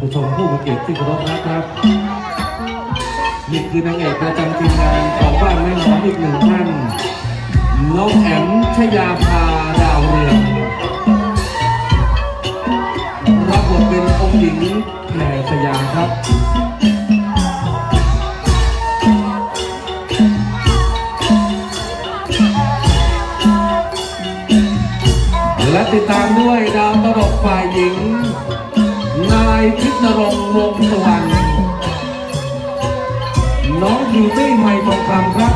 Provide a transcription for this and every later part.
ผู้ชมผู้มีเกียรติที่เคารพนะครับนี่คือนางเอกประจำทีมงานของบ้านแม่หมออีกหนึ่งท่านน้องแอมชยาภาดาวเรืองรับบทเป็นองค์หญิงแพรชยาครับและติดตามด้วย นายพิศรงค์วงสวรรค์น้องคิวตี้ใหม่ทองคำครับ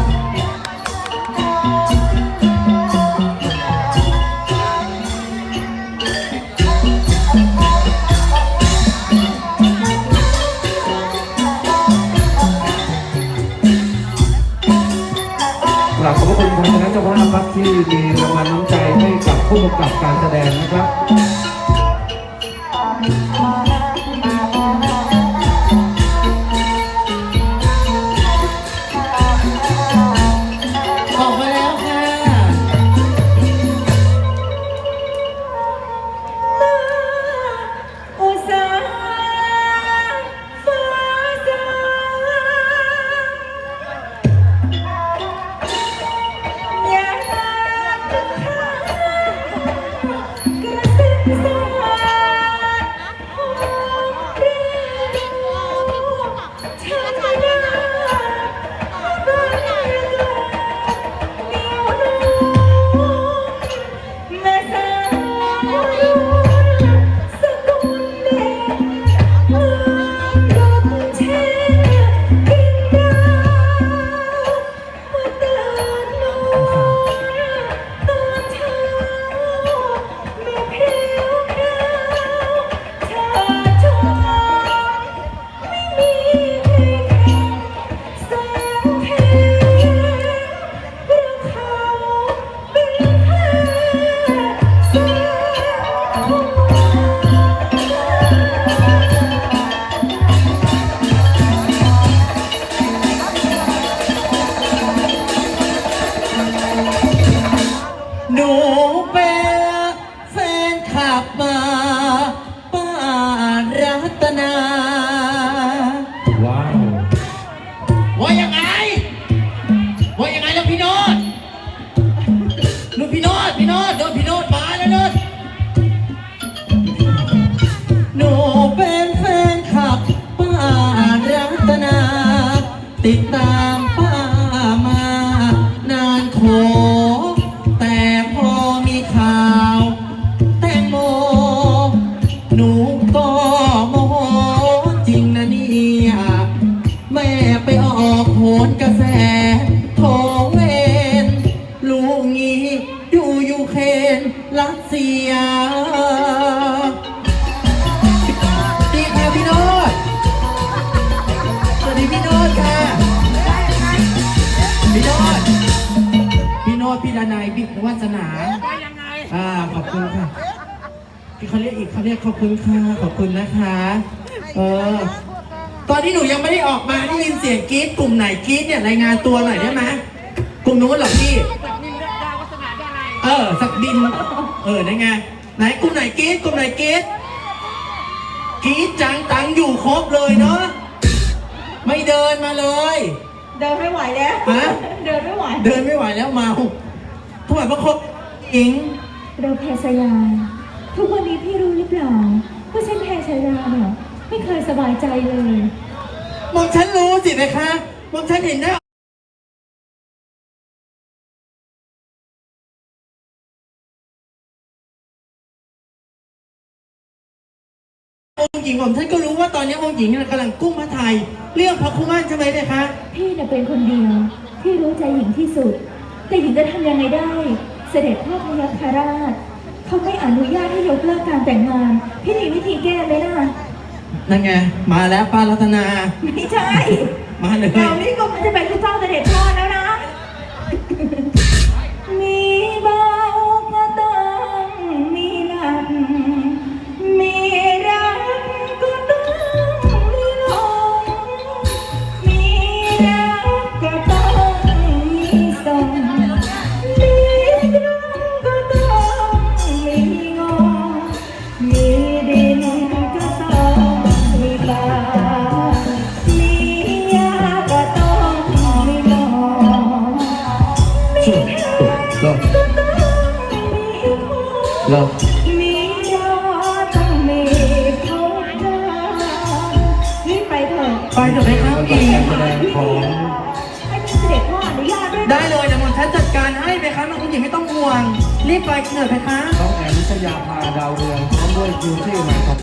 กราบขอบพระคุณทางคณะเจ้าภาพครับที่มีรางวัลน้ำใจให้กับผู้กำกับการแสดงนะครับ หนูเป็นแฟนขับมาป้านรัตนา ว้าวว่ายังไง ว่ายังไงแล้วพี่โนดนู่นพี่โนดพี่โนดโดนพี่โนดมาแล้วโนดหนูเป็นแฟนขับป้ารัตนา ติดตาม ข่าว แตงโม หนูก็โมโหจริงนะเนี่ย แม่ไปออกโหนกระแสโทร ขอบคุณค่ะที่เขาเรียกอีกเขาเรียกขอบคุณค่ะ ขอบคุณนะคะ เออ ตอนที่หนูยังไม่ได้ออกมาได้ยินเสียงกรี๊ดกลุ่มไหนกรี๊ดเนี่ยรายงานตัวหน่อยได้ไหมกลุ่มนู้นเหรอพี่ เออ สักดิน เออได้ไง ไหนกลุ่มไหนกรี๊ดกลุ่มไหนกรี๊ดกรี๊ดจังตังอยู่ครบเลยเนาะ ไม่เดินมาเลย เดินไม่ไหวแล้ว ฮะ เดินไม่ไหว เดินไม่ไหวแล้วเมาทำไมมาครบหญิง เราแพรชยา ทุกวันนี้พี่รู้หรือเปล่าว่าฉันแพรชยาเนี่ยไม่เคยสบายใจเลย มองฉันรู้สินะคะมองฉันเห็นหน้าองค์หญิงผมฉันก็รู้ว่าตอนนี้องค์หญิงกำลังกุ้มพระไทย เรื่องพระคุมานใช่ไหมเนี่ยคะพี่น่ะเป็นคนเดียวที่รู้ใจหญิงที่สุด แต่หญิงจะทำยังไงได้ เสด็จพ่อพยัคฆราชเขาไม่อนุญาตให้ยกเลิกการแต่งงาน พี่มีวิธีแก้ไหมล่ะ นั่นไง มาแล้วป้ารัตนา ไม่ใช่ มาเลย เรานี่ก็มันจะเป็นผู้เจ้าเสด็จพ่อแล้วนะ ลงลงไปเถอะไปครับอีกแสดงของได้เลยแต่หมดฉันจัดการให้ไปครับน้คุณหญิงไม่ต้องห่วง รีบไปเถิดไปครับน้องแอนนิชยาพาดาวเรืองพร้อมด้วยคิวที่หม่